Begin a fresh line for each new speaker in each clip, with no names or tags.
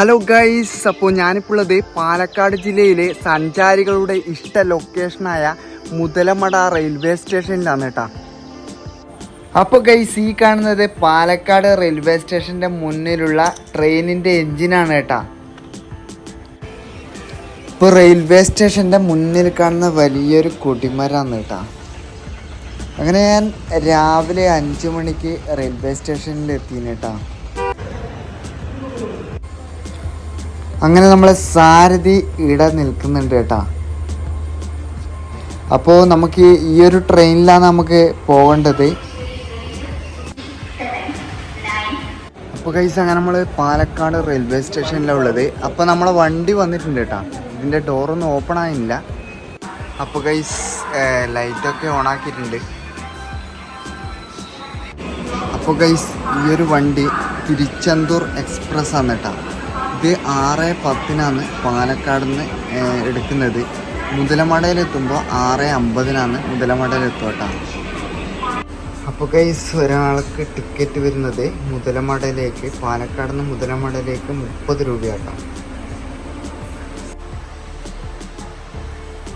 Hello guys അപ്പോൾ ഞാനിപ്പോൾ ഉള്ളത് പാലക്കാട് ജില്ലയിലെ സഞ്ചാരികളുടെ ഇഷ്ട ലൊക്കേഷനായ മുതലമട റെയിൽവേ സ്റ്റേഷനിലാണ് കേട്ടോ. അപ്പോൾ ഗൈസ് ഈ കാണുന്നത് പാലക്കാട് റെയിൽവേ സ്റ്റേഷന്റെ മുന്നിലുള്ള ട്രെയിനിന്റെ എഞ്ചിനാണ് കേട്ടോ. ഇപ്പോൾ റെയിൽവേ സ്റ്റേഷന്റെ മുന്നിൽ കാണുന്ന വലിയൊരു കൊടിമരാണ് കേട്ടോ. അങ്ങനെ ഞാൻ രാവിലെ അഞ്ച് മണിക്ക് റെയിൽവേ സ്റ്റേഷനിൽ എത്തിന് അങ്ങനെ നമ്മളെ സാരഥി ഇട നിൽക്കുന്നുണ്ട് കേട്ടാ. അപ്പോൾ നമുക്ക് ഈ ഒരു ട്രെയിനിലാണ് നമുക്ക് പോകേണ്ടത്. അപ്പോൾ കൈസ് അങ്ങനെ നമ്മൾ പാലക്കാട് റെയിൽവേ സ്റ്റേഷനിലാണ് ഉള്ളത്. അപ്പോൾ നമ്മളെ വണ്ടി വന്നിട്ടുണ്ട് കേട്ടാ. ഇതിന്റെ ഡോറൊന്നും ഓപ്പൺ ആയില്ല. അപ്പോൾ കൈസ് ലൈറ്റൊക്കെ ഓൺ ആക്കിയിട്ടുണ്ട്. അപ്പോൾ കൈസ് ഈ ഒരു വണ്ടി തിരിച്ചന്തൂർ എക്സ്പ്രസ് ആണ് കേട്ടോ. ഇത് ആറ് പത്തിനാണ് പാലക്കാട് നിന്ന് എടുക്കുന്നത്. മുതലമടയിലെത്തുമ്പോൾ ആറ് അമ്പതിനാണ് മുതലമടയിലെത്തോട്ടാ അപ്പോൾ കൈസ് ഒരാൾക്ക് ടിക്കറ്റ് വരുന്നത് മുതലമടയിലേക്ക് പാലക്കാട് നിന്ന് മുതലമടയിലേക്ക് മുപ്പത് രൂപയാട്ടോ.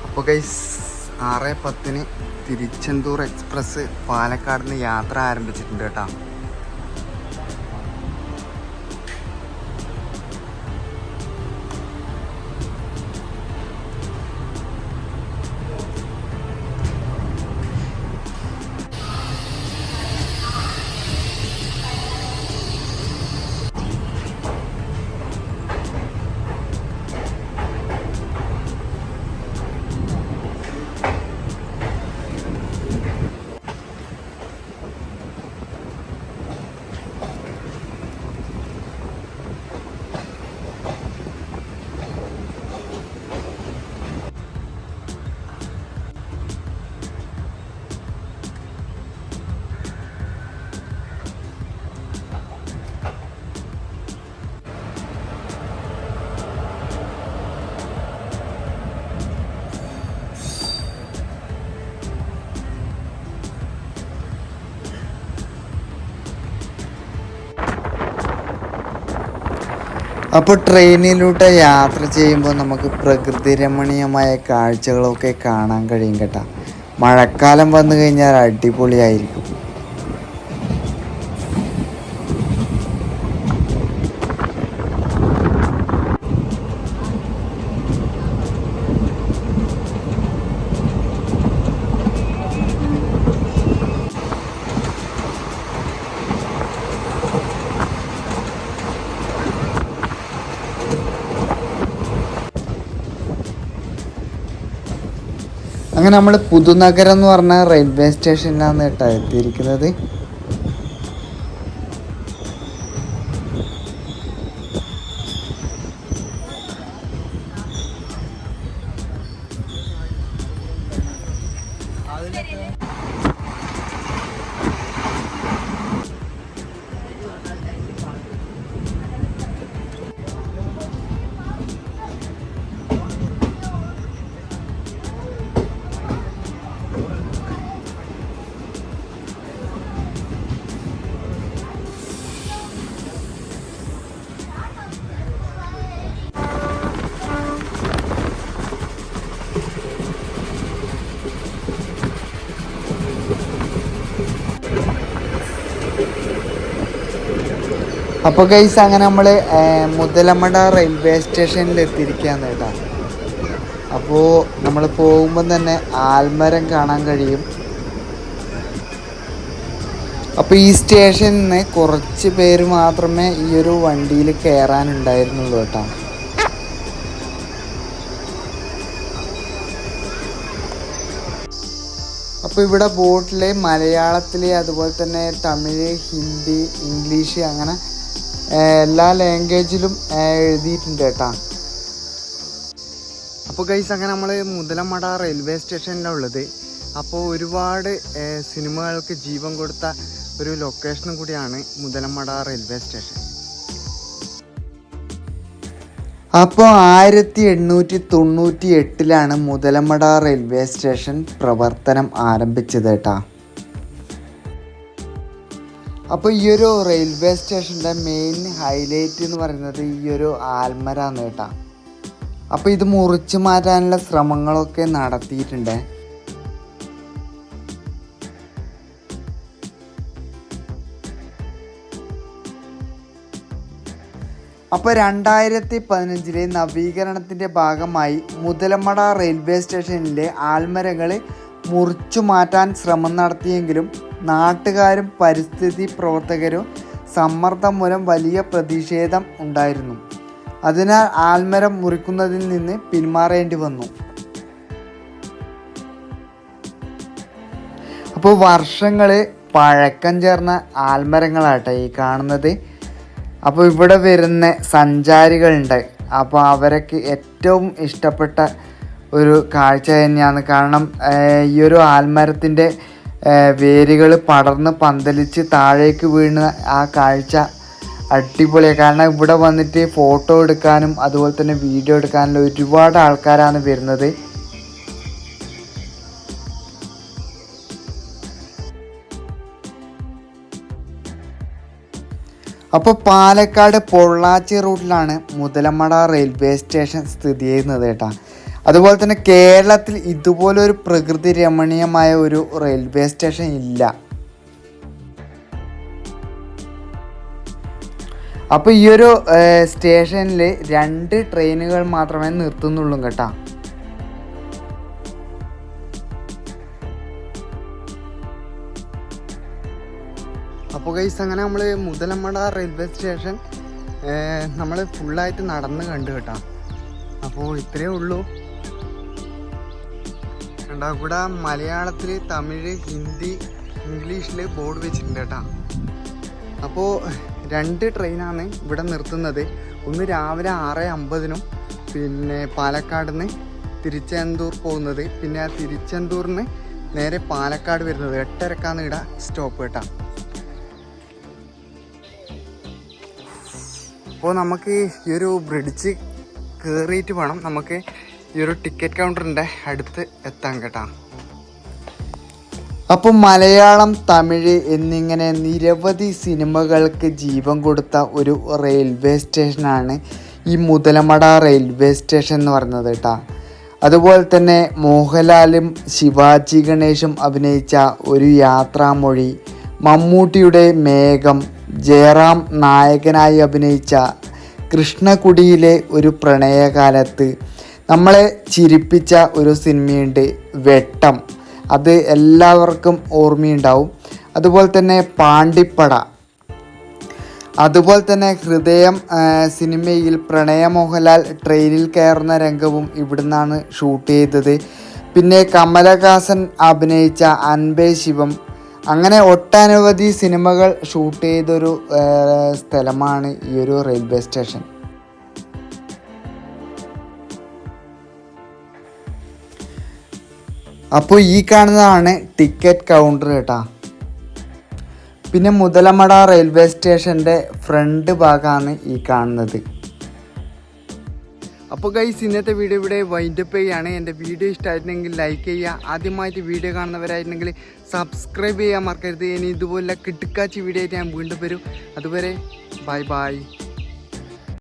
അപ്പോൾ കൈസ് ആറ് പത്തിന് തിരുച്ചെന്തൂർ എക്സ്പ്രസ് പാലക്കാട് നിന്ന് യാത്ര ആരംഭിച്ചിട്ടുണ്ട് കേട്ടോ. അപ്പോൾ ട്രെയിനിലൂടെ യാത്ര ചെയ്യുമ്പോൾ നമുക്ക് പ്രകൃതി രമണീയമായ കാഴ്ചകളൊക്കെ കാണാൻ കഴിയും കേട്ടോ. മഴക്കാലം വന്നു കഴിഞ്ഞാൽ അടിപൊളിയായിരിക്കും. അങ്ങനെ നമ്മൾ പുതുനഗരം എന്ന് പറഞ്ഞ റെയിൽവേ സ്റ്റേഷനിലാണ് കേട്ടോ എത്തിയിരിക്കുന്നത്. അപ്പോൾ കൈസ് അങ്ങനെ നമ്മൾ മുതലമട റെയിൽവേ സ്റ്റേഷനിൽ എത്തിയിരിക്കുകയാണ് കേട്ടോ. അപ്പോൾ നമ്മൾ പോകുമ്പോൾ തന്നെ ആൽമരം കാണാൻ കഴിയും. അപ്പോൾ ഈ സ്റ്റേഷനിൽ നിന്ന് കുറച്ച് പേര് മാത്രമേ ഈ ഒരു വണ്ടിയിൽ കയറാനുണ്ടായിരുന്നുള്ളൂ കേട്ടോ. അപ്പോൾ ഇവിടെ ബോട്ടിൽ മലയാളത്തിൽ അതുപോലെ തന്നെ തമിഴ് ഹിന്ദി ഇംഗ്ലീഷ് അങ്ങനെ എല്ലാ ലാംഗ്വേജിലും എഴുതിയിട്ടുണ്ട് കേട്ടാ. അപ്പോൾ ഗൈസ് അങ്ങനെ നമ്മൾ മുതലമട റെയിൽവേ സ്റ്റേഷനിലാണ് ഉള്ളത്. അപ്പോൾ ഒരുപാട് സിനിമകൾക്ക് ജീവൻ കൊടുത്ത ഒരു ലൊക്കേഷനും കൂടിയാണ് മുതലമട റെയിൽവേ സ്റ്റേഷൻ അപ്പോൾ ആയിരത്തി എണ്ണൂറ്റി തൊണ്ണൂറ്റി എട്ടിലാണ് മുതലമട റെയിൽവേ സ്റ്റേഷൻ പ്രവർത്തനം ആരംഭിച്ചത് കേട്ടാ. അപ്പോൾ ഈ ഒരു റെയിൽവേ സ്റ്റേഷന്റെ മെയിൻ ഹൈലൈറ്റ് എന്ന് പറയുന്നത് ഈ ഒരു ആൽമരാന്ന് കേട്ടാ. അപ്പോൾ ഇത് മുറിച്ചു മാറ്റാനുള്ള ശ്രമങ്ങളൊക്കെ നടത്തിയിട്ടുണ്ട്. അപ്പോൾ രണ്ടായിരത്തി പതിനഞ്ചിലെ നവീകരണത്തിന്റെ ഭാഗമായി മുതലമട റെയിൽവേ സ്റ്റേഷനിലെ ആൽമരകളെ മുറിച്ചു മാറ്റാൻ ശ്രമം നടത്തിയെങ്കിലും നാട്ടുകാരും പരിസ്ഥിതി പ്രവർത്തകരും സമ്മർദ്ദം മൂലം വലിയ പ്രതിഷേധം ഉണ്ടായിരുന്നു. അതിനാൽ ആൽമരം മുറിക്കുന്നതിൽ നിന്ന് പിന്മാറേണ്ടി വന്നു. അപ്പോൾ വർഷങ്ങൾ പഴക്കം ചേർന്ന ആൽമരങ്ങളാട്ടെ ഈ കാണുന്നത്. അപ്പോൾ ഇവിടെ വരുന്ന സഞ്ചാരികളുണ്ട്. അപ്പോൾ അവരൊക്കെ ഏറ്റവും ഇഷ്ടപ്പെട്ട ഒരു കാഴ്ച തന്നെയാണ്. കാരണം ഈ ഒരു ആൽമരത്തിന്റെ വേരുകൾ പടർന്ന് പന്തലിച്ച് താഴേക്ക് വീണ ആ കാഴ്ച അടിപൊളിയാണ് കാരണം ഇവിടെ വന്നിട്ട് ഫോട്ടോ എടുക്കാനും അതുപോലെ തന്നെ വീഡിയോ എടുക്കാനും ഒരുപാട് ആൾക്കാരാണ് വരുന്നത്. അപ്പോൾ പാലക്കാട് പൊള്ളാച്ചി റൂട്ടിലാണ് മുതലമട റെയിൽവേ സ്റ്റേഷൻ സ്ഥിതി ചെയ്യുന്നത് കേട്ടോ. അതുപോലെ തന്നെ കേരളത്തിൽ ഇതുപോലൊരു പ്രകൃതി രമണീയമായ ഒരു റെയിൽവേ സ്റ്റേഷൻ ഇല്ല. അപ്പോൾ ഈ ഒരു സ്റ്റേഷനിൽ രണ്ട് ട്രെയിനുകൾ മാത്രമേ നിർത്തുന്നുള്ളൂ കേട്ടോ. അപ്പോൾ ഗൈസ് അങ്ങനെ നമ്മൾ മുതലമ്മട റെയിൽവേ സ്റ്റേഷൻ നമ്മൾ ഫുള്ളായിട്ട് നടന്ന് കണ്ടു കേട്ടോ. അപ്പോൾ ഇത്രയേ ഉള്ളൂ. കണ്ടോ ഇവിടെ മലയാളത്തിൽ തമിഴ് ഹിന്ദി ഇംഗ്ലീഷിൽ ബോർഡ് വെച്ചിട്ടുണ്ട് കേട്ടോ. അപ്പോൾ രണ്ട് ട്രെയിനാണ് ഇവിടെ നിർത്തുന്നത്. ഒന്ന് രാവിലെ ആറ് അമ്പതിനും പിന്നെ പാലക്കാട് നിന്ന് തിരുച്ചെന്തൂർ പോകുന്നത്. പിന്നെ ആ തിരിച്ചെന്തൂറിന് നേരെ പാലക്കാട് വരുന്നത്. എട്ടരക്കാണ് ഇവിടെ സ്റ്റോപ്പ് കേട്ടോ. അപ്പോൾ നമുക്ക് ഈ ഒരു ബ്രിഡ്ജ് കയറിയിട്ട് വേണം. നമുക്ക് ഈ ഒരു ടിക്കറ്റ് കൗണ്ടറിന്റെ അടുത്ത് എത്താൻ കേട്ടാ. അപ്പം മലയാളം തമിഴ് എന്നിങ്ങനെ നിരവധി സിനിമകൾക്ക് ജീവൻ കൊടുത്ത ഒരു റെയിൽവേ സ്റ്റേഷനാണ് ഈ മുതലമട റെയിൽവേ സ്റ്റേഷൻ എന്ന് പറയുന്നത് കേട്ടാ. അതുപോലെ തന്നെ മോഹൻലാലും ശിവാജി ഗണേഷും അഭിനയിച്ച ഒരു യാത്രാമൊഴി മമ്മൂട്ടിയുടെ മേഘം ജയറാം നായകനായി അഭിനയിച്ച കൃഷ്ണകുടിയിലെ ഒരു പ്രണയകാലത്ത് നമ്മളെ ചിരിപ്പിച്ച ഒരു സിനിമയുണ്ട് വെട്ടം. അത് എല്ലാവർക്കും ഓർമ്മയുണ്ടാവും. അതുപോലെ തന്നെ പാണ്ടിപ്പട. അതുപോലെ തന്നെ ഹൃദയം സിനിമയിൽ പ്രണയ മോഹൻലാൽ ട്രെയിനിൽ കയറുന്ന രംഗവും ഇവിടുന്നാണ് ഷൂട്ട് ചെയ്തത്. പിന്നെ കമലഹാസൻ അഭിനയിച്ച അൻപേ ശിവം. അങ്ങനെ ഒട്ടനവധി സിനിമകൾ ഷൂട്ട് ചെയ്തൊരു സ്ഥലമാണ് ഈ ഒരു റെയിൽവേ സ്റ്റേഷൻ. അപ്പോൾ ഈ കാണുന്നതാണ് ടിക്കറ്റ് കൗണ്ടർ കേട്ടാ പിന്നെ മുതലമട റെയിൽവേ സ്റ്റേഷന്റെ ഫ്രണ്ട് ഭാഗമാണ് ഈ കാണുന്നത്. അപ്പോൾ ഗൈസ് ഇന്നത്തെ വീഡിയോ ഇവിടെ വൈൻഡപ്പ് ചെയ്യുകയാണ് എന്റെ വീഡിയോ ഇഷ്ടമായിരുന്നെങ്കിൽ ലൈക്ക് ചെയ്യുക. ആദ്യമായിട്ട് വീഡിയോ കാണുന്നവരായിരുന്നെങ്കിൽ സബ്സ്ക്രൈബ് ചെയ്യാൻ മറക്കരുത്. ഇനി ഇതുപോലെ കിട്ടുക്കാച്ചി വീഡിയോ ആയിട്ട് ഞാൻ വീണ്ടും വരും. അതുവരെ ബൈ ബൈ